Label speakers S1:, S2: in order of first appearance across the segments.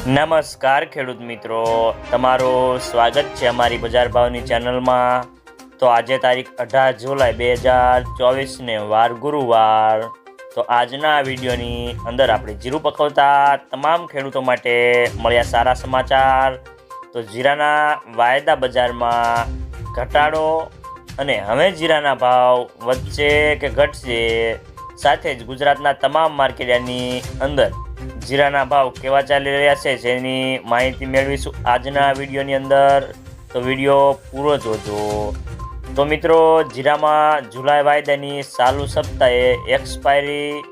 S1: નમસ્કાર, ખેડૂત મિત્રો. તમારું સ્વાગત છે અમારી બજાર ભાવની ચેનલમાં. તો આજે તારીખ અઢાર જુલાઈ બે હજાર ચોવીસને વાર ગુરુવાર. તો આજના વિડીયોની અંદર આપણે જીરું પકવતા તમામ ખેડૂતો માટે મળ્યા સારા સમાચાર. તો જીરાના વાયદા બજારમાં ઘટાડો અને હવે જીરાના ભાવ વધશે કે ઘટશે સાથે જ ગુજરાતના તમામ માર્કેટની અંદર જીરાના ભાવ કેવા ચાલી રહ્યા છે જેની માહિતી મેળવીશું આજના વિડીયોની અંદર. તો વીડિયો પૂરો જોજો. તો મિત્રો, જીરામાં જુલાઈ વાયદાની ચાલુ સપ્તાહે એક્સપાયરી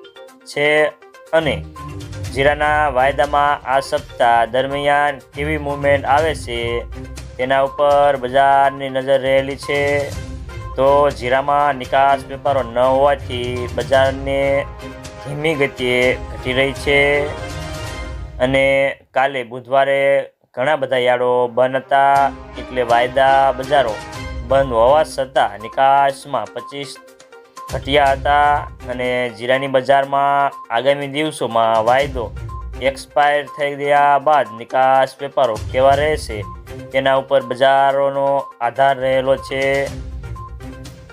S1: છે અને જીરાના વાયદામાં આ સપ્તાહ દરમિયાન કેવી મૂવમેન્ટ આવે છે તેના ઉપર બજારની નજર રહેલી છે. તો જીરામાં નિકાસ વેપારો ન હોવાથી બજારને ધીમી ગતિએ ઘટી રહી છે અને કાલે બુધવારે ઘણા બધા યાર્ડો બંધ હતા, એટલે વાયદા બજારો બંધ હોવા છતાં નિકાસમાં પચીસ ઘટ્યા હતા અને જીરાની બજારમાં આગામી દિવસોમાં વાયદો એક્સપાયર થઈ ગયા બાદ નિકાસ વેપારો કેવા રહેશે તેના ઉપર બજારોનો આધાર રહેલો છે.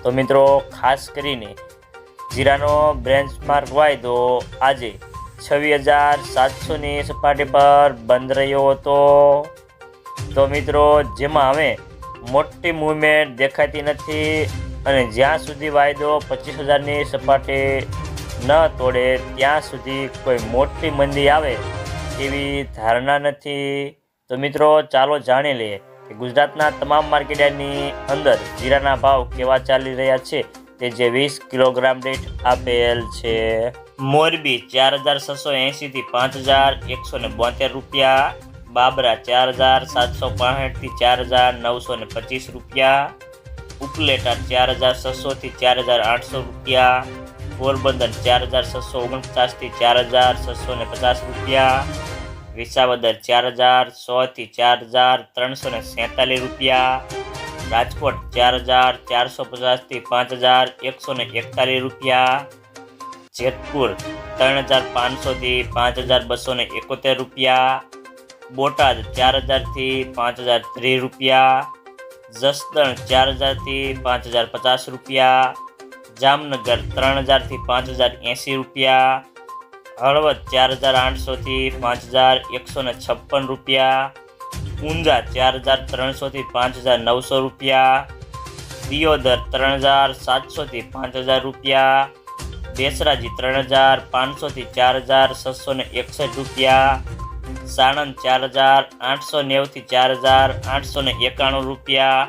S1: તો મિત્રો, ખાસ કરીને જીરાનો બેન્ચમાર્ક વાયદો આજે છવ્વીસ હજાર સાતસોની સપાટી પર બંધ રહ્યો હતો. તો મિત્રો, જેમાં હવે મોટી મૂવમેન્ટ દેખાતી નથી અને જ્યાં સુધી વાયદો પચીસ હજારની સપાટી ન તોડે, ત્યાં સુધી કોઈ મોટી મંદી આવે એવી ધારણા નથી. તો મિત્રો, ચાલો જાણી લઈએ કે ગુજરાતના તમામ માર્કેટની અંદર જીરાના ભાવ કેવા ચાલી રહ્યા છે. તે જે વીસ કિલોગ્રામ દીઠ આપેલ છે. મોરબી ચાર હજાર છસો એંશીથી પાંચ હજાર એકસો ને બોતેર રૂપિયા. બાબરા ચાર હજાર સાતસો પાંસઠથી ચાર હજાર નવસો ને પચીસ રૂપિયા. ઉપલેટા ચાર હજાર છસોથી ચાર હજાર આઠસો રૂપિયા. પોરબંદર ચાર હજાર છસો ઓગણપચાસથી ચાર હજાર છસો ને પચાસ રૂપિયા. વિસાવદર ચાર હજાર સોથી ચાર હજાર ત્રણસો ને સેતાલીસ રૂપિયા. રાજકોટ ચાર હજાર ચારસો પચાસથી પાંચ હજાર એકસો ને એકતાલીસ રૂપિયા. જેતપુર ત્રણ હજાર પાંચસોથી પાંચ હજાર બસો ને એકોતેર રૂપિયા. બોટાદ ચાર હજારથી પાંચ હજાર ત્રીસ રૂપિયા. જસદણ ચાર હજારથી પાંચ હજાર પચાસ રૂપિયા. જામનગર ત્રણ હજારથી પાંચ હજાર એંસી રૂપિયા. હળવદ ચાર હજાર આઠસોથી પાંચ હજાર એકસો ને છપ્પન રૂપિયા. ઊંઝા ચાર હજાર ત્રણસોથી પાંચ હજાર નવસો રૂપિયા, દિયોદર ત્રણ હજાર સાતસોથી પાંચ હજાર રૂપિયા, બેસરાજી ત્રણ હજાર પાંચસોથી ચાર હજાર છસો ને એકસઠ રૂપિયા, સાણંદ ચાર હજાર આઠસો નેવુંથી ચાર હજાર આઠસો ને એકાણું રૂપિયા